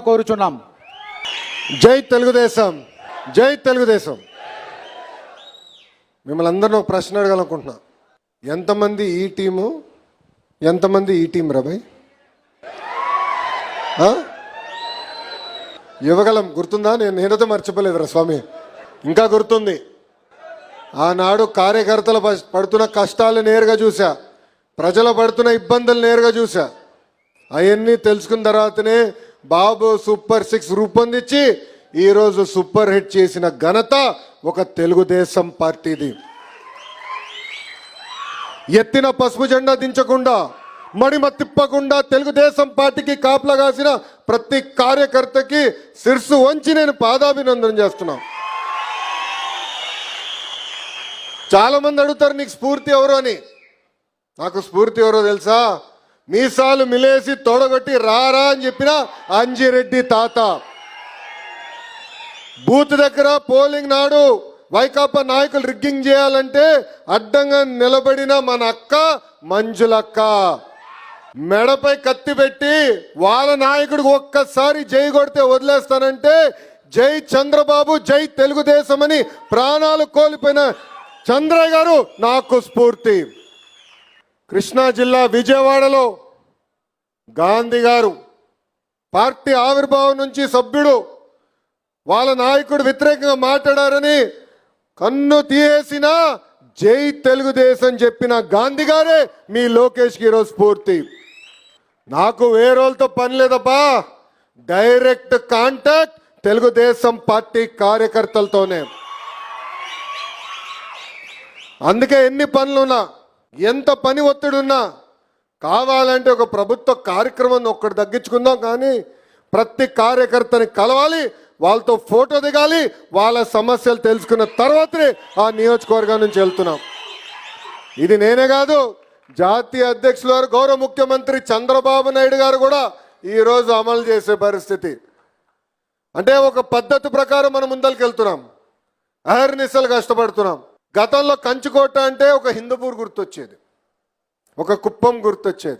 కోరుచున్నాం. జై తెలుగుదేశం జై తెలుగుదేశం. మిమ్మల్ని అందరిని ఒక ప్రశ్న అడగాలనుకుంటున్నా. ఎంతమంది ఈ టీము? ఎంతమంది ఈ టీం రాబాయ్ ఇవ్వగలం గుర్తుందా? నేను నేనైతే మర్చిపోలేదురా స్వామి. ఇంకా గుర్తుంది. ఆనాడు కార్యకర్తలు పడుతున్న కష్టాలు నేరుగా చూసా ప్రజలు పడుతున్న ఇబ్బందులు నేరుగా చూసా అవన్నీ తెలుసుకున్న తర్వాతనే బాబు సూపర్ సిక్స్ రూపొందించి ఈరోజు సూపర్ హిట్ చేసిన ఘనత ఒక తెలుగుదేశం పార్టీది. ఎత్తిన పసుపు జెండా దించకుండా మడిమ తిప్పకుండా తెలుగుదేశం పార్టీకి కాపలా కాసిన ప్రతి కార్యకర్తకి శిర్సు వంచి నేను పాదాభినందన చేస్తున్నా. చాలామంది అడుగుతారు నీకు స్ఫూర్తి ఎవరు అని. నాకు స్ఫూర్తి ఎవరో తెలుసా? మీసాలు మిలేసి తొడగొట్టి రారా అని చెప్పిన అంజిరెడ్డి తాత. బూత్ దగ్గర పోలింగ్ నాడు వైకాపా నాయకులు రిగ్గింగ్ చేయాలంటే అడ్డంగా నిలబడిన మన అక్క మంజులక్క. మెడపై కత్తి పెట్టి వాళ్ళ నాయకుడికి ఒక్కసారి జై కొడితే వదిలేస్తానంటే జై చంద్రబాబు జై తెలుగుదేశం అని ప్రాణాలు కోల్పోయిన చంద్రయ్య గారు నాకు స్ఫూర్తి. కృష్ణా జిల్లా విజయవాడలో గాంధీ గారు పార్టీ ఆవిర్భావం నుంచి సభ్యుడు వాళ్ళ నాయకుడు వ్యతిరేకంగా మాట్లాడారని కన్ను తీయేసిన జై తెలుగుదేశం చెప్పిన గాంధీ గారే మీ లోకేష్కి ఈరోజు స్ఫూర్తి. నాకు వేరేతో పని లేదబ్బా. డైరెక్ట్ కాంటాక్ట్ తెలుగుదేశం పార్టీ కార్యకర్తలతోనే. అందుకే ఎన్ని పనులున్నా ఎంత పని ఒత్తిడున్నా కావాలంటే ఒక ప్రభుత్వ కార్యక్రమం ఒక్కటి తగ్గించుకుందాం కానీ ప్రతి కార్యకర్తని కలవాలి వాళ్ళతో ఫోటో దిగాలి వాళ్ళ సమస్యలు తెలుసుకున్న తర్వాతనే ఆ నియోజకవర్గం నుంచి వెళ్తున్నాం. ఇది నేనే కాదు జాతీయ అధ్యక్షులు వారు గౌరవ ముఖ్యమంత్రి చంద్రబాబు నాయుడు గారు కూడా ఈరోజు అమలు చేసే పరిస్థితి. అంటే ఒక పద్ధతి ప్రకారం మనం ముందరికి వెళ్తున్నాం. అహర్నిశలు కష్టపడుతున్నాం. గతంలో కంచుకోట అంటే ఒక హిందూపూర్ గుర్తొచ్చేది. ఒక కుప్పం గుర్తొచ్చేది.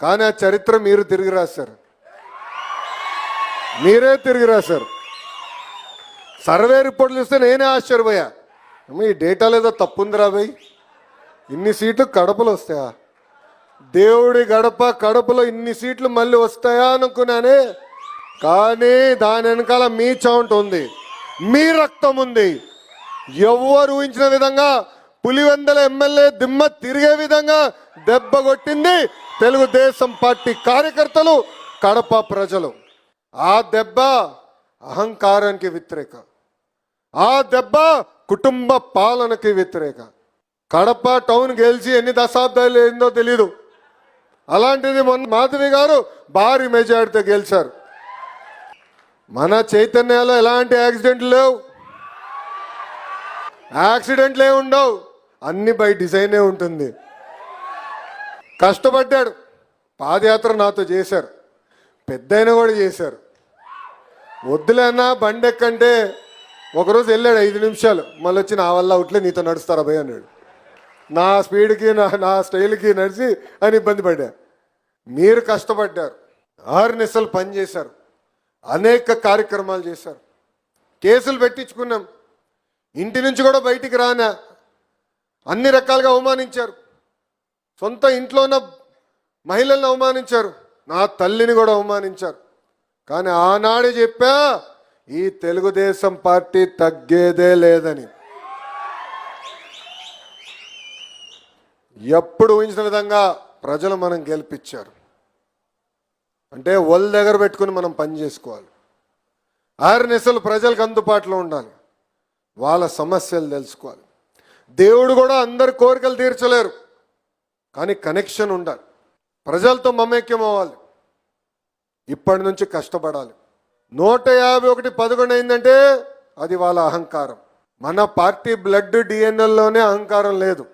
కానీ ఆ చరిత్ర మీరు తిరిగి రాశారు. మీరే తిరిగి రాశారు. సర్వే రిపోర్ట్లు చూస్తే నేనే ఆశ్చర్యపోయా. ఈ డేటాలో ఏదో తప్పుంది రాబోయ్ ఇన్ని సీట్లు కడపలు వస్తాయా? దేవుడి గడప కడపలో ఇన్ని సీట్లు మళ్ళీ వస్తాయా అనుకున్నానే. కానీ దాని వెనకాల మీ చౌంట్ ఉంది. మీ రక్తం ఉంది. ఎవ్వరు ఊహించిన విధంగా పులివెందల ఎమ్మెల్యే దిమ్మ తిరిగే విధంగా దెబ్బ కొట్టింది తెలుగుదేశం పార్టీ కార్యకర్తలు కడప ప్రజలు. ఆ దెబ్బ అహంకారానికి వ్యతిరేక. ఆ దెబ్బ కుటుంబ పాలనకి వ్యతిరేక. కడప టౌన్ గెలిచి ఎన్ని దశాబ్దాలు ఏందో తెలీదు. అలాంటిది మొన్న మాధవి గారు భారీ మెజార్టీతో గెలిచారు. మన చైతన్యాలో ఎలాంటి యాక్సిడెంట్లు లేవు. యాక్సిడెంట్లే ఉండవు. అన్ని బై డిజైనే ఉంటుంది. కష్టపడ్డాడు. పాదయాత్ర నాతో చేశారు. పెద్దయిన కూడా చేశారు. వద్దులేనా బండి ఎక్కంటే ఒకరోజు వెళ్ళాడు ఐదు నిమిషాలు. మళ్ళీ వచ్చి నా వల్ల అవుట్లే నీతో నడుస్తారా భయ్ అన్నాడు. నా స్పీడ్కి నా నా స్టైల్కి నడిచి అని ఇబ్బంది పడ్డా. మీరు కష్టపడ్డారు. ఆరు నిసలు పనిచేశారు అనేక కార్యక్రమాలు చేశారు. కేసులు పెట్టించుకున్నాం. ఇంటి నుంచి కూడా బయటికి రానా. అన్ని రకాలుగా అవమానించారు. సొంత ఇంట్లో ఉన్న మహిళలను అవమానించారు. నా తల్లిని కూడా అవమానించారు. కానీ ఆనాడే చెప్పా ఈ తెలుగుదేశం పార్టీ తగ్గేదే లేదని. ఎప్పుడు ఊహించిన విధంగా ప్రజలు మనం గెలిపించారు. అంటే ఒళ్ళ దగ్గర పెట్టుకుని మనం పని చేసుకోవాలి. ఆరు నెసలు ప్రజలకు అందుబాటులో ఉండాలి. వాళ్ళ సమస్యలు తెలుసుకోవాలి. దేవుడు కూడా అందరి కోరికలు తీర్చలేరు. కానీ కనెక్షన్ ఉండాలి. ప్రజలతో మమేక్యం అవ్వాలి. ఇప్పటి నుంచి కష్టపడాలి. నూట యాభై ఒకటి పదకొండు అయిందంటే అది వాళ్ళ అహంకారం. మన పార్టీ బ్లడ్ డిఎన్ఎల్లోనే అహంకారం లేదు.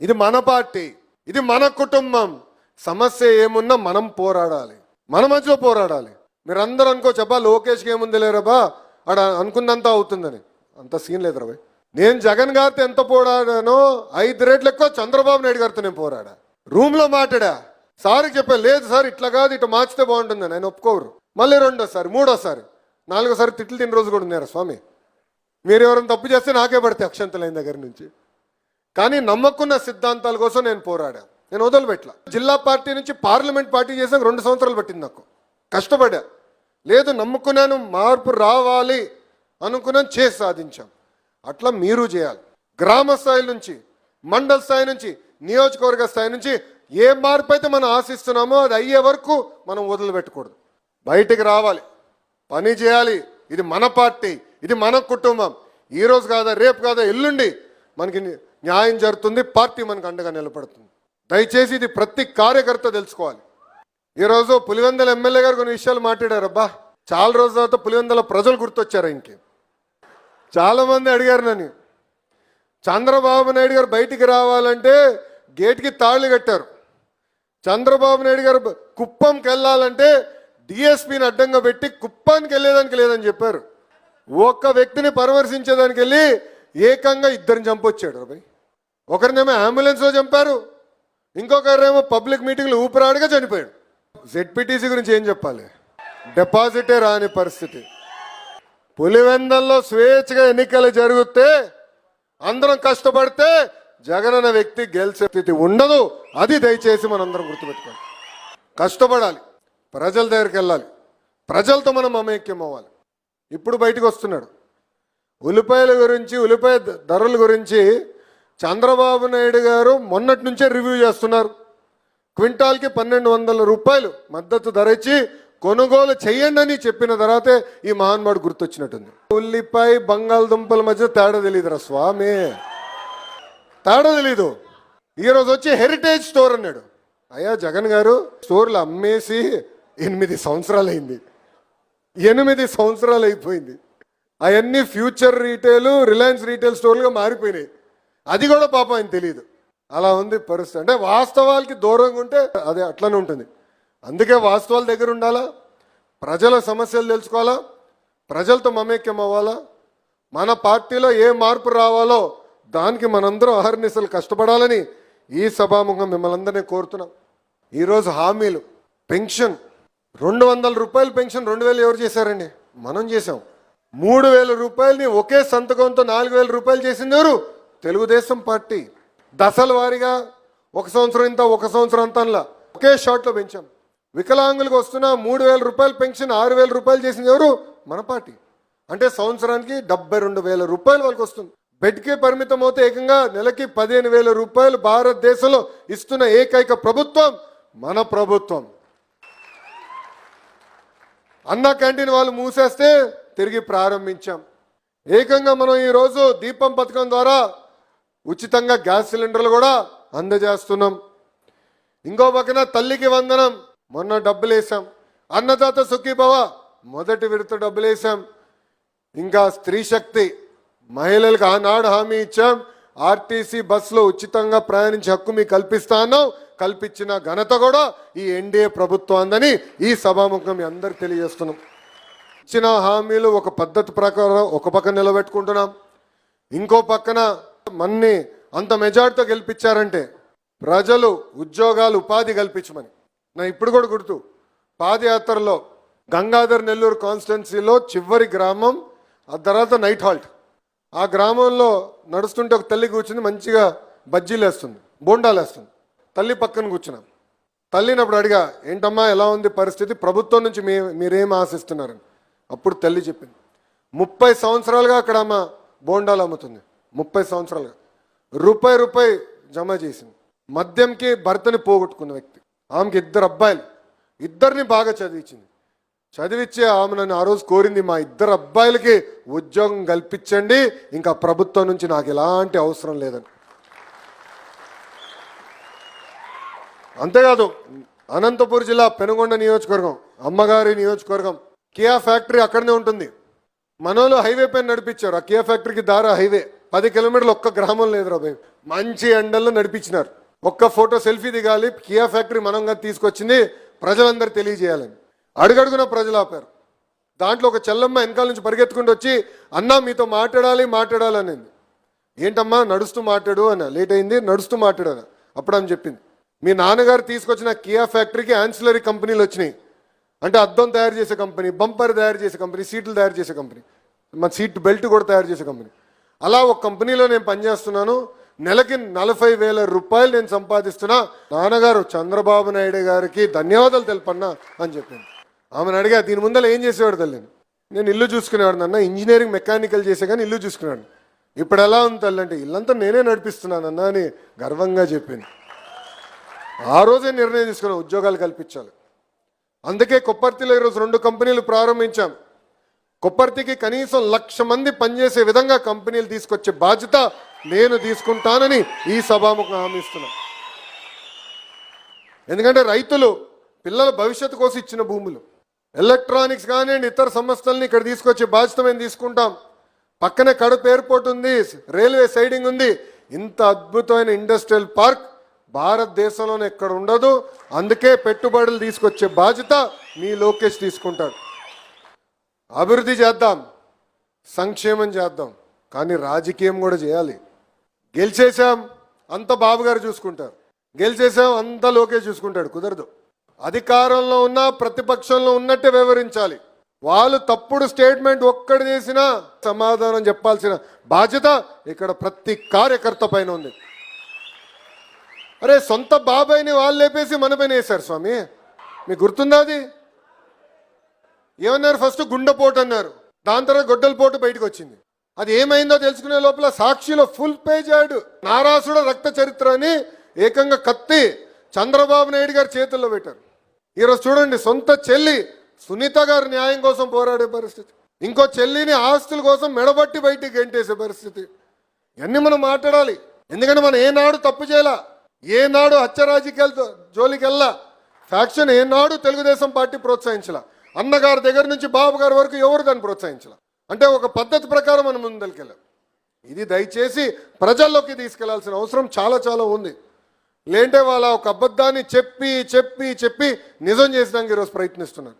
ఇది మన పార్టీ. ఇది మన కుటుంబం. సమస్య ఏమున్నా మనం పోరాడాలి. మన మధ్యలో పోరాడాలి. మీరందరూ అనుకో చెప్పా లోకేష్కి ఏముంది లేరబా అక్కడ అనుకున్నంత అవుతుందని. అంత సీన్ లేదు రాబాయ్ నేను జగన్ గారితో ఎంత పోరాడానో ఐదు రేట్లు ఎక్కువ చంద్రబాబు నాయుడు గారితో నేను పోరాడా? రూమ్లో మాట్లాడా? సార్కి చెప్పా లేదు సార్ ఇట్లా కాదు ఇట్లా మార్చితే బాగుంటుందని ఆయన ఒప్పుకోరు. మళ్ళీ రెండోసారి మూడోసారి నాలుగోసారి తిట్లు తిన్న రోజు కూడా ఉన్నారా స్వామి? మీరు ఎవరైనా తప్పు చేస్తే నాకే పడితే అక్షంతలైన దగ్గర నుంచి. కానీ నమ్మకున్న సిద్ధాంతాల కోసం నేను పోరాడా? నేను వదలుపెట్ల జిల్లా పార్టీ నుంచి పార్లమెంట్ పార్టీ చేసాక రెండు సంవత్సరాలు పట్టింది నాకు. కష్టపడా. లేదు నమ్ముకున్నాను మార్పు రావాలి అనుకున్నాను చేసి సాధించాం. అట్లా మీరు చేయాలి. గ్రామ స్థాయి నుంచి మండల స్థాయి నుంచి నియోజకవర్గ స్థాయి నుంచి ఏ మార్పు అయితే మనం ఆశిస్తున్నామో అది అయ్యే వరకు మనం వదిలిపెట్టకూడదు. బయటికి రావాలి. పని చేయాలి. ఇది మన పార్టీ. ఇది మన కుటుంబం. ఈ రోజు కాదా రేపు కాదా ఎల్లుండి మనకి న్యాయం జరుగుతుంది పార్టీ మనకు అండగా నిలబడుతుంది. దయచేసి ఇది ప్రతి కార్యకర్త తెలుసుకోవాలి. ఈరోజు పులివెందల ఎమ్మెల్యే గారు కొన్ని విషయాలు మాట్లాడారబ్బా చాలా రోజుల తర్వాత పులివెందల ప్రజలు గుర్తొచ్చారు ఇంకే. చాలామంది అడిగారు నన్ను. చంద్రబాబు నాయుడు గారు బయటికి రావాలంటే గేట్కి తాళి కట్టారు. చంద్రబాబు నాయుడు గారు కుప్పంకి వెళ్ళాలంటే డిఎస్పీని అడ్డంగా పెట్టి కుప్పానికి వెళ్ళేదానికి లేదని చెప్పారు. ఒక్క వ్యక్తిని పరామర్శించేదానికి వెళ్ళి ఏకంగా ఇద్దరిని చంపొచ్చాడు రాబాయ్ ఒకరినేమో అంబులెన్స్లో చంపారు ఇంకొకరేమో పబ్లిక్ మీటింగ్లో ఊపిరాడుగా చనిపోయాడు. జెడ్పీటీసీ గురించి ఏం చెప్పాలి? డిపాజిటే రాని పరిస్థితి. పులివెందల్లో స్వేచ్ఛగా ఎన్నికలు జరిగితే అందరం కష్టపడితే జగన్ అనే వ్యక్తి గెలిచే స్థితి ఉండదు. అది దయచేసి మనందరం గుర్తుపెట్టుకోవాలి. కష్టపడాలి. ప్రజల దగ్గరికి వెళ్ళాలి. ప్రజలతో మనం అమైక్యం అవ్వాలి. ఇప్పుడు బయటకు వస్తున్నాడు. ఉల్లిపాయల గురించి ఉల్లిపాయ ధరల గురించి చంద్రబాబు నాయుడు గారు మొన్నటి నుంచే రివ్యూ చేస్తున్నారు. క్వింటాల్కి పన్నెండు వందల రూపాయలు మద్దతు ధర ఇచ్చి కొనుగోలు చెయ్యండి అని చెప్పిన తర్వాతే ఈ మహాన్మాడు గుర్తొచ్చినట్టుంది. ఉల్లిపాయ బంగాళదుంపల మధ్య తేడా తెలియదురా స్వామి. తేడా తెలీదు. ఈరోజు వచ్చి హెరిటేజ్ స్టోర్ అన్నాడు. అయ్యా జగన్ గారు స్టోర్లు అమ్మేసి ఎనిమిది సంవత్సరాలు అయింది ఎనిమిది సంవత్సరాలు అయిపోయింది అవన్నీ ఫ్యూచర్ రీటైల్ రిలయన్స్ రీటైల్ స్టోర్లుగా మారిపోయినాయి. అది కూడా పాపం ఆయన తెలియదు అలా ఉంది పరిస్థితి. అంటే వాస్తవాలకి దూరంగా ఉంటే అదే అట్లనే ఉంటుంది. అందుకే వాస్తవాల దగ్గర ఉండాలా? ప్రజల సమస్యలు తెలుసుకోవాలా? ప్రజలతో మమేక్యం అవ్వాలా? మన పార్టీలో ఏ మార్పు రావాలో దానికి మనందరం అహర్నిశలు కష్టపడాలని ఈ సభాముఖం మిమ్మల్ని అందరినీ కోరుతున్నాం. ఈరోజు హామీలు పెన్షన్. రెండు వందల రూపాయలు పెన్షన్ రెండు వేలు ఎవరు చేశారండి? మనం చేసాం మూడు వేల రూపాయలని ఒకే సంతకంతో నాలుగు వేల రూపాయలు చేసింది ఎవరు? తెలుగుదేశం పార్టీ. దశల వారీగా ఒక సంవత్సరం ఇంత ఒక సంవత్సరం అంతలా ఒకే షాట్లో పెంచాం. వికలాంగులకు వస్తున్న మూడు వేల రూపాయలు పెన్షన్ ఆరు వేల రూపాయలు చేసింది ఎవరు? మన పార్టీ. అంటే సంవత్సరానికి డెబ్బై రెండు వేల రూపాయలు వాళ్ళకి వస్తుంది. బెడ్కే పరిమితం అవుతే ఏకంగా నెలకి పదిహేను వేల రూపాయలు భారతదేశంలో ఇస్తున్న ఏకైక ప్రభుత్వం మన ప్రభుత్వం. అన్న క్యాంటీన్ వాళ్ళు మూసేస్తే తిరిగి ప్రారంభించాం. ఏకంగా మనం ఈరోజు దీపం పథకం ద్వారా ఉచితంగా గ్యాస్ సిలిండర్లు కూడా అందజేస్తున్నాం. ఇంకో పక్కన తల్లికి వందనం. మొన్న డబ్బులు వేసాం అన్నదాత సుఖీభవ మొదటి విడత డబ్బులు వేసాం ఇంకా స్త్రీ శక్తి మహిళలకు ఆనాడు హామీ ఇచ్చాం. ఆర్టీసీ బస్సులో ఉచితంగా ప్రయాణించే హక్కు మీకు కల్పిస్తాను కల్పించిన ఘనత కూడా ఈ ఎన్డీఏ ప్రభుత్వాన్ని ఈ సభాముఖం మీ అందరికి తెలియజేస్తున్నాం. ఇచ్చిన హామీలు ఒక పద్ధతి ప్రకారం ఒక పక్కన నిలబెట్టుకుంటున్నాం. ఇంకో పక్కన మన్ని అంత మెజార్టీతో గెలిపించారంటే ప్రజలు ఉద్యోగాలు ఉపాధి కల్పించమని. నా ఇప్పుడు కూడా గుర్తు. పాదయాత్రలో గంగాధర్ నెల్లూరు కాన్స్టిట్యున్సీలో చివరి గ్రామం ఆ తర్వాత నైట్ హాల్ట్. ఆ గ్రామంలో నడుస్తుంటే ఒక తల్లి కూర్చుని మంచిగా బజ్జీలు వేస్తుంది బోండాలు వేస్తుంది. తల్లి పక్కన కూర్చున్నాం. తల్లిని అప్పుడు అడిగా ఏంటమ్మా ఎలా ఉంది పరిస్థితి? ప్రభుత్వం నుంచి మీ మీరేం ఆశిస్తున్నారని అప్పుడు తల్లి చెప్పింది ముప్పై సంవత్సరాలుగా అక్కడ అమ్మ బోండాలు అమ్ముతుంది. ముప్పై సంవత్సరాలుగా. రూపాయి రూపాయి జమ చేసింది. మద్యంకి భర్తని పోగొట్టుకున్న వ్యక్తి. ఆమెకి ఇద్దరు అబ్బాయిలు. ఇద్దరిని బాగా చదివించింది. చదివిచ్చే ఆమె నన్ను ఆ రోజు కోరింది మా ఇద్దరు అబ్బాయిలకి ఉద్యోగం కల్పించండి ఇంకా ప్రభుత్వం నుంచి నాకు ఎలాంటి అవసరం లేదని. అంతేకాదు అనంతపురం జిల్లా పెనుగొండ నియోజకవర్గం అమ్మగారి నియోజకవర్గం కియా ఫ్యాక్టరీ అక్కడనే ఉంటుంది. మనోలు హైవే పైన నడిపించారు. ఆ కియా ఫ్యాక్టరీకి దారి హైవే. పది కిలోమీటర్లు ఒక్క గ్రామం లేదు రాబాయ్ మంచి ఎండల్లో నడిపించినారు. ఒక్క ఫోటో సెల్ఫీ దిగాలి. కియా ఫ్యాక్టరీ మనంగా తీసుకొచ్చింది. ప్రజలందరూ తెలియజేయాలని. అడుగడుగున ప్రజలు ఆపారు. దాంట్లో ఒక చెల్లమ్మ వెనకాల నుంచి పరిగెత్తుకుంటూ వచ్చి అన్నా మీతో మాట్లాడాలి మాట్లాడాలి అనింది. ఏంటమ్మా నడుస్తూ మాట్లాడు అన్న. లేట్ అయింది నడుస్తూ మాట్లాడాను అప్పుడు ఆమె చెప్పింది. మీ నాన్నగారు తీసుకొచ్చిన కియా ఫ్యాక్టరీకి యాన్సిలరీ కంపెనీలు వచ్చినాయి. అంటే అద్దం తయారు చేసే కంపెనీ బంపర్ తయారు చేసే కంపెనీ సీట్లు తయారు చేసే కంపెనీ మన సీట్ బెల్ట్ కూడా తయారు చేసే కంపెనీ. అలా ఒక కంపెనీలో నేను పనిచేస్తున్నాను. నెలకి నలభై వేల రూపాయలు నేను సంపాదిస్తున్నా. నాన్నగారు చంద్రబాబు నాయుడు గారికి ధన్యవాదాలు తెలుపన్నా అని చెప్పింది. ఆమెను అడిగా దీని ముందర ఏం చేసేవాడు తల్లి? నేను ఇల్లు చూసుకునేవాడు నాన్న ఇంజనీరింగ్ మెకానికల్ చేసే కానీ ఇల్లు చూసుకున్నాడు ఇప్పుడు ఎలా ఉంది తల్లి అంటే ఇల్లంతా నేనే నడిపిస్తున్నానన్నా అని గర్వంగా చెప్పింది. ఆ రోజే నిర్ణయం తీసుకున్నాం ఉద్యోగాలు కల్పించాలి. అందుకే కొప్పర్తిలో ఈరోజు రెండు కంపెనీలు ప్రారంభించాం. కొప్పర్తికి కనీసం లక్ష మంది పనిచేసే విధంగా కంపెనీలు తీసుకొచ్చే బాధ్యత నేను తీసుకుంటానని ఈ సభాముఖం హామీస్తున్నా ఎందుకంటే రైతులు పిల్లల భవిష్యత్తు కోసం ఇచ్చిన భూములు ఎలక్ట్రానిక్స్ కానివ్వండి ఇతర సంస్థల్ని ఇక్కడ తీసుకొచ్చే బాధ్యత మేము తీసుకుంటాం. పక్కనే కడుపు ఎయిర్పోర్ట్ ఉంది రైల్వే సైడింగ్ ఉంది. ఇంత అద్భుతమైన ఇండస్ట్రియల్ పార్క్ భారతదేశంలోనే ఎక్కడ ఉండదు. అందుకే పెట్టుబడులు తీసుకొచ్చే బాధ్యత మీ లోకేష్ తీసుకుంటాడు. అభివృద్ధి చేద్దాం సంక్షేమం చేద్దాం కానీ రాజకీయం కూడా చేయాలి. గెలిచేసాం అంత బాబు గారు చూసుకుంటారు. గెలిచేసాం అంత లోకే చూసుకుంటాడు కుదరదు. అధికారంలో ఉన్న ప్రతిపక్షంలో ఉన్నట్టే వివరించాలి వాళ్ళు తప్పుడు స్టేట్మెంట్ ఒక్కటి చేసినా సమాధానం చెప్పాల్సిన బాధ్యత ఇక్కడ ప్రతి కార్యకర్త పైన ఉంది. అరే సొంత బాబాయ్ని వాళ్ళు లేపేసి మన పైన వేశారు స్వామి. మీకు గుర్తుందా అది? ఏమన్నారు ఫస్ట్? గుండెపోటు అన్నారు. దాని తర్వాత గొడ్డల పోటు బయటకు వచ్చింది. అది ఏమైందో తెలుసుకునే లోపల సాక్షిలో ఫుల్ పేజ్ ఆడు నారాసుడ రక్త చరిత్ర అని ఏకంగా కత్తి చంద్రబాబు నాయుడు గారి చేతుల్లో పెట్టారు. ఈరోజు చూడండి సొంత చెల్లి సునీత గారు న్యాయం కోసం పోరాడే పరిస్థితి. ఇంకో చెల్లిని ఆస్తుల కోసం మెడబట్టి బయటికి గెంటేసే పరిస్థితి. ఇవన్నీ మనం మాట్లాడాలి. ఎందుకంటే మనం ఏనాడు తప్పు చేయాల ఏనాడు హత్య రాజకీయాలతో జోలికి ఫ్యాక్షన్ ఏనాడు తెలుగుదేశం పార్టీ ప్రోత్సహించాల. అన్నగారి దగ్గర నుంచి బాబు గారి వరకు ఎవరు దాన్ని ప్రోత్సహించాల? అంటే ఒక పద్ధతి ప్రకారం మనం ముందరికెళ్ళాం. ఇది దయచేసి ప్రజల్లోకి తీసుకెళ్ళాల్సిన అవసరం చాలా చాలా ఉంది. లేంటే వాళ్ళ ఒక అబద్ధాన్ని చెప్పి చెప్పి చెప్పి నిజం చేసినాక ఈరోజు ప్రయత్నిస్తున్నారు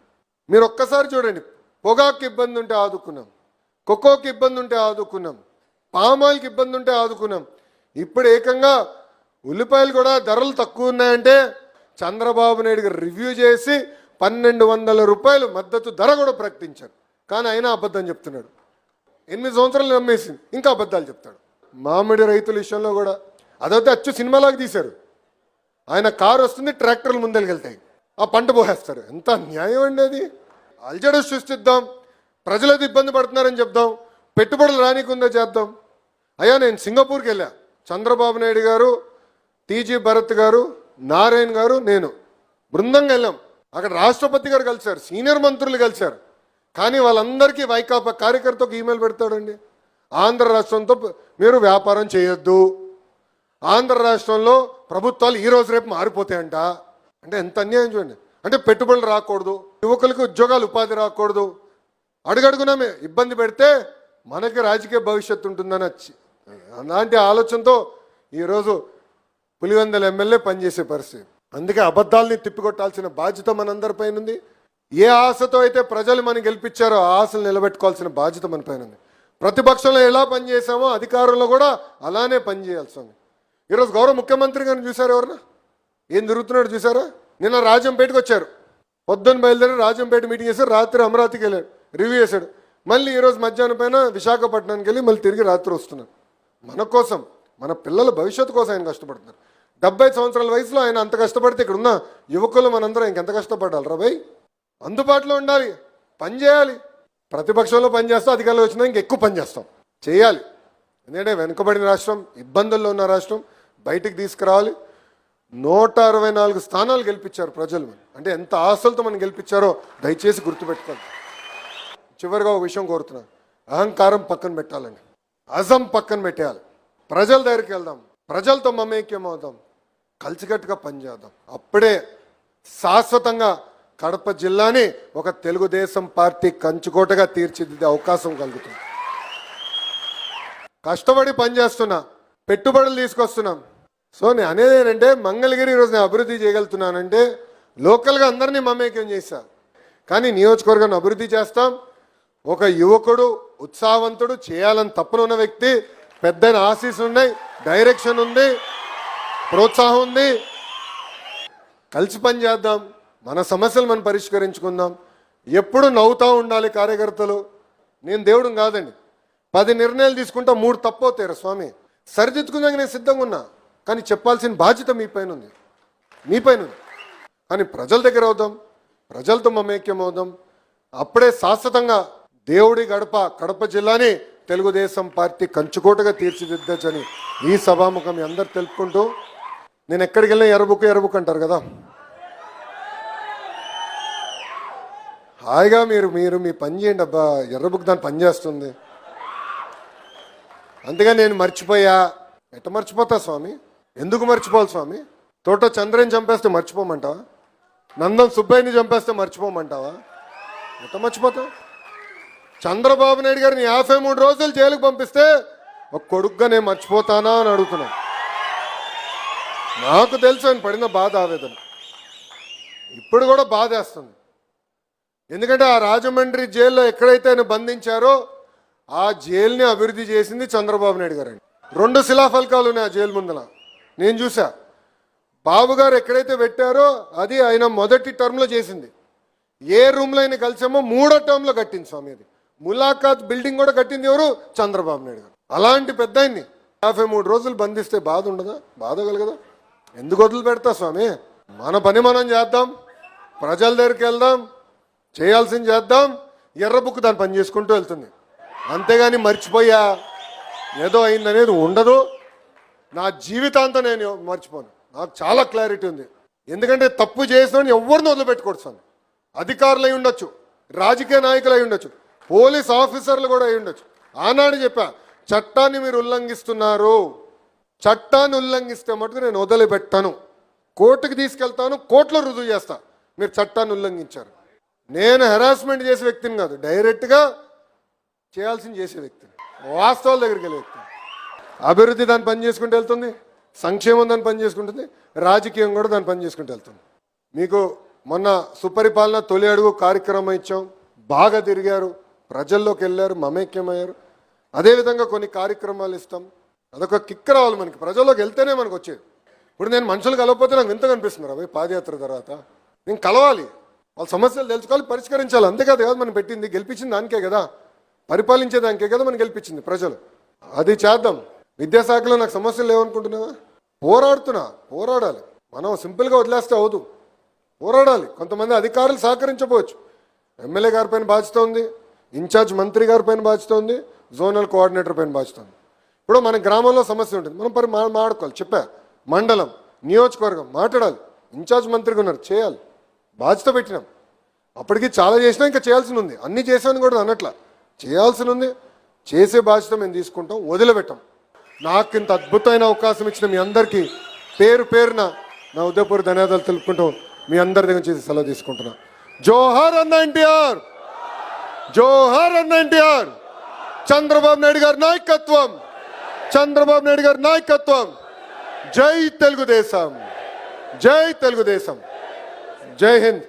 మీరు ఒక్కసారి చూడండి. పొగాకు ఇబ్బంది ఉంటే ఆదుకున్నాం. కొక్కోకి ఇబ్బంది ఉంటే ఆదుకున్నాం. పామాయిల్కి ఇబ్బంది ఉంటే ఆదుకున్నాం. ఇప్పుడు ఏకంగా ఉల్లిపాయలు కూడా ధరలు తక్కువ ఉన్నాయంటే చంద్రబాబు నాయుడు గారు రివ్యూ చేసి పన్నెండు వందల రూపాయలు మద్దతు ధర కూడా ప్రకటించారు. కానీ అయినా అబద్ధం చెప్తున్నాడు. ఎనిమిది సంవత్సరాలు నమ్మేసింది. ఇంకా అబద్ధాలు చెప్తాడు. మామిడి రైతుల విషయంలో కూడా అదైతే అచ్చు సినిమాలాగా తీశారు. ఆయన కారు వస్తుంది ట్రాక్టర్లు ముందరికెళ్తాయి ఆ పంట పోసేస్తారు. ఎంత న్యాయం అండి అది? అల్జడ సృష్టిద్దాం. ప్రజలది ఇబ్బంది పడుతున్నారని చెప్దాం. పెట్టుబడులు రానికుందో చేద్దాం. అయ్యా నేను సింగపూర్కి వెళ్ళా. చంద్రబాబు నాయుడు గారు టీజీ భరత్ గారు నారాయణ గారు నేను బృందంగా వెళ్ళాం. అక్కడ రాష్ట్రపతి గారు కలిశారు. సీనియర్ మంత్రులు కలిశారు. కానీ వాళ్ళందరికీ వైకాపా కార్యకర్తకు ఈమెయిల్ పెడతాడండి. ఆంధ్ర రాష్ట్రంతో మీరు వ్యాపారం చేయొద్దు. ఆంధ్ర రాష్ట్రంలో ప్రభుత్వాలు ఈ రోజు రేపు మారిపోతాయంట. అంటే ఎంత అన్యాయం చూడండి. అంటే పెట్టుబడులు రాకూడదు. యువకులకు ఉద్యోగాలు ఉపాధి రాకూడదు. అడుగడుగునామే ఇబ్బంది పెడితే మనకి రాజకీయ భవిష్యత్తు ఉంటుందని వచ్చి అలాంటి ఆలోచనతో ఈరోజు పులివెందల ఎమ్మెల్యే పనిచేసే పరిస్థితి. అందుకే అబద్ధాలని తిప్పికొట్టాల్సిన బాధ్యత మనందరిపైన ఉంది ఏ ఆశతో అయితే ప్రజలు మనం గెలిపించారో ఆ ఆశలు నిలబెట్టుకోవాల్సిన బాధ్యత మన పైన ఉంది. ప్రతిపక్షంలో ఎలా పనిచేసామో అధికారంలో కూడా అలానే పనిచేయాల్సి ఉంది ఈరోజు గౌరవ ముఖ్యమంత్రి గారిని చూసారు ఎవరన్నా? ఏం జరుగుతున్నాడు చూసారా నిన్న రాజంపేటకి వచ్చారు. పొద్దున్న బయలుదేరి రాజంపేట మీటింగ్ చేశారు. రాత్రి అమరావతికి వెళ్ళాడు. రివ్యూ చేశాడు. మళ్ళీ ఈరోజు మధ్యాహ్నం పైన విశాఖపట్నానికి వెళ్ళి మళ్ళీ తిరిగి రాత్రి వస్తున్నారు. మన కోసం మన పిల్లల భవిష్యత్తు కోసం ఆయన కష్టపడుతున్నారు. డెబ్బై సంవత్సరాల వయసులో ఆయన అంత కష్టపడితే ఇక్కడ ఉన్న యువకులు మనందరం ఇంకెంత కష్టపడాలి రా బై అందుబాటులో ఉండాలి. పని చేయాలి. ప్రతిపక్షంలో పనిచేస్తాం అధికారులు అధికారంలో వచ్చినా ఇంకెక్కువ పనిచేస్తాం చేయాలి. ఎందుకంటే వెనుకబడిన రాష్ట్రం ఇబ్బందుల్లో ఉన్న రాష్ట్రం బయటికి తీసుకురావాలి. నూట అరవై నాలుగు స్థానాలు గెలిపించారు ప్రజలు. మనం. అంటే ఎంత ఆశలతో మనం గెలిపించారో దయచేసి గుర్తుపెట్టుకోండి. చివరిగా ఒక విషయం కోరుతున్నాను. అహంకారం పక్కన పెట్టాలండి. అజం పక్కన పెట్టేయాలి. ప్రజల దగ్గరికి వెళ్దాం. ప్రజలతో మమేక్యం అవుదాం కలిసికట్టుగా పనిచేద్దాం అప్పుడే శాశ్వతంగా కడప జిల్లాని ఒక తెలుగుదేశం పార్టీ కంచుకోటగా తీర్చిదిద్దే అవకాశం కలుగుతుంది. కష్టపడి పనిచేస్తున్నా పెట్టుబడులు తీసుకొస్తున్నాం. సో నేను అనేది ఏంటంటే మంగళగిరి ఈరోజు నేను అభివృద్ధి చేయగలుగుతున్నానంటే లోకల్గా అందరినీ మమేక్యం చేశా. కానీ నియోజకవర్గాన్ని అభివృద్ధి చేస్తాం. ఒక యువకుడు ఉత్సాహవంతుడు చేయాలని తప్పనున్న వ్యక్తి పెద్ద ఆశీస్ ఉన్నాయి డైరెక్షన్ ఉంది ప్రోత్సాహం ఉంది. కలిసి పని చేద్దాం. మన సమస్యలు మనం పరిష్కరించుకుందాం. ఎప్పుడు నవ్వుతూ ఉండాలి కార్యకర్తలు. నేను దేవుడు కాదండి. పది నిర్ణయాలు తీసుకుంటా మూడు తప్పవుతారు స్వామి. సరిదిద్దుకుందాక నేను సిద్ధంగా ఉన్నా. కానీ చెప్పాల్సిన బాధ్యత మీ పైన ఉంది. మీ పైన ఉంది. కానీ ప్రజల దగ్గర అవుదాం. ప్రజలతో మమేక్యం అవుదాం. అప్పుడే శాశ్వతంగా దేవుడి గడప కడప జిల్లాని తెలుగుదేశం పార్టీ కంచుకోటగా తీర్చిదిద్దచ్చని ఈ సభాముఖం అందరు తెలుపుకుంటూ నేను ఎక్కడికి వెళ్ళినా ఎర్రబుక్ ఎర్రబుక్ అంటారు కదా. హాయిగా మీరు మీరు మీ పని చేయండి అబ్బా. ఎర్రబుక్ దాని పని చేస్తుంది. అంతేగా నేను మర్చిపోయా. ఎట్ట మర్చిపోతా స్వామి? ఎందుకు మర్చిపోవాలి స్వామి? తోట చంద్రని చంపేస్తే మర్చిపోమంటావా? నందం సుబ్బయ్యని చంపేస్తే మర్చిపోమంటావా? ఎట్ట మర్చిపోతావు? చంద్రబాబు నాయుడు గారిని యాభై మూడు రోజులు జైలుకు పంపిస్తే ఒక కొడుగ్గా నేను మర్చిపోతానా అని అడుగుతున్నా. నాకు తెలుసు ఆయన పడిన బాధ ఆవేదన. ఇప్పుడు కూడా బాధేస్తుంది. ఎందుకంటే ఆ రాజమండ్రి జైల్లో ఎక్కడైతే ఆయన బంధించారో ఆ జైల్ని అభివృద్ధి చేసింది చంద్రబాబు నాయుడు గారండి రెండు శిలాఫలకాలు ఉన్నాయి ఆ జైలు ముందల. నేను చూసా బాబు గారు ఎక్కడైతే పెట్టారో అది ఆయన మొదటి టర్మ్లో చేసింది. ఏ రూమ్లో ఆయన కలిసామో మూడో టర్మ్లో కట్టింది స్వామి అది. ములాఖాత్ బిల్డింగ్ కూడా కట్టింది ఎవరు? చంద్రబాబు నాయుడు గారు. అలాంటి పెద్ద ఆయన్ని యాభై మూడు రోజులు బంధిస్తే బాధ ఉండదా? బాధ కలగదా? ఎందుకు వదిలి పెడతా స్వామి? మన పని మనం చేద్దాం. ప్రజల దగ్గరికి వెళ్దాం. చేయాల్సింది చేద్దాం. ఎర్ర బుక్ దాన్ని పని చేసుకుంటూ వెళ్తుంది. అంతేగాని మర్చిపోయా. ఏదో అయిందనేది ఉండదు. నా జీవితాంతం నేను మర్చిపోను. నాకు చాలా క్లారిటీ ఉంది. ఎందుకంటే తప్పు చేసిన ఎవరిని వదిలిపెట్టుకోవచ్చు అధికారులు అయి ఉండొచ్చు. రాజకీయ నాయకులు అయి ఉండొచ్చు. పోలీస్ ఆఫీసర్లు కూడా అయి ఉండొచ్చు. ఆనాడు చెప్పా చట్టాన్ని మీరు ఉల్లంఘిస్తున్నారు. చట్టాన్ని ఉల్లంఘిస్తే మటుకు నేను వదిలిపెట్టాను. కోర్టుకి తీసుకెళ్తాను కోర్టులో రుజువు చేస్తా. మీరు చట్టాన్ని ఉల్లంఘించారు. నేను హెరాస్మెంట్ చేసే వ్యక్తిని కాదు డైరెక్ట్గా చేయాల్సింది చేసే వ్యక్తిని. వాస్తవాల దగ్గరికి వెళ్ళే వ్యక్తిని. అభివృద్ధి దాన్ని పని చేసుకుంటూ వెళ్తుంది సంక్షేమం దాన్ని పని చేసుకుంటుంది రాజకీయం కూడా దాన్ని పని చేసుకుంటూ వెళ్తుంది. మీకు మొన్న సుపరిపాలన తొలి అడుగు కార్యక్రమం ఇచ్చాం బాగా తిరిగారు ప్రజల్లోకి వెళ్ళారు మమేక్యమయ్యారు. అదేవిధంగా కొన్ని కార్యక్రమాలు ఇస్తాం. అదొక కిక్ రావాలి మనకి ప్రజల్లోకి వెళ్తేనే మనకు వచ్చేది. ఇప్పుడు నేను మనుషులు కలవకపోతే నాకు ఎంత కనిపిస్తుంది అవి పాదయాత్ర తర్వాత. నేను కలవాలి. వాళ్ళ సమస్యలు తెలుసుకోవాలి పరిష్కరించాలి. అంతేకాదు కదా కాదు మనం పెట్టింది గెలిపించింది దానికే కదా. పరిపాలించే దానికే కదా మనం గెలిపించింది ప్రజలు. అది చేద్దాం. విద్యాశాఖలో నాకు సమస్యలు లేవనుకుంటున్నావా? పోరాడుతున్నా పోరాడాలి. మనం సింపుల్గా వదిలేస్తే అవదు. పోరాడాలి. కొంతమంది అధికారులు సహకరించకపోవచ్చు. ఎమ్మెల్యే గారి పైన బాధ్యత ఉంది ఇన్ఛార్జ్ మంత్రి గారి పైన బాధ్యత ఉంది జోనల్ కోఆర్డినేటర్ పైన బాధ్యత ఉంది. ఇప్పుడు మన గ్రామంలో సమస్య ఉంటుంది. మనం పరి మాట్లాడుకోవాలి. చెప్పా. మండలం నియోజకవర్గం మాట్లాడాలి. ఇన్ఛార్జ్ మంత్రిగా ఉన్నారు. చేయాలి. బాధ్యత పెట్టినాం. అప్పటికి చాలా చేసినా ఇంకా చేయాల్సి ఉంది. అన్ని చేశాను కూడా అన్నట్లా. చేయాల్సి ఉంది. చేసే బాధ్యత మేము తీసుకుంటాం. వదిలిపెట్టాం. నాకు ఇంత అద్భుతమైన అవకాశం ఇచ్చిన మీ అందరికీ పేరు పేరున నా ఉదయపూర్ ధన్యవాదాలు తెలుపుకుంటూ మీ అందరి దగ్గర చేసి సెలవు తీసుకుంటున్నా. జోహార్ అన్న ఎన్టీఆర్! జోహార్ అన్న ఎన్టీఆర్! చంద్రబాబు నాయుడు గారి నాయకత్వం! చంద్రబాబు నాయుడు గారి నాయకత్వం! జై తెలుగుదేశం! జై తెలుగుదేశం! జై హింద్.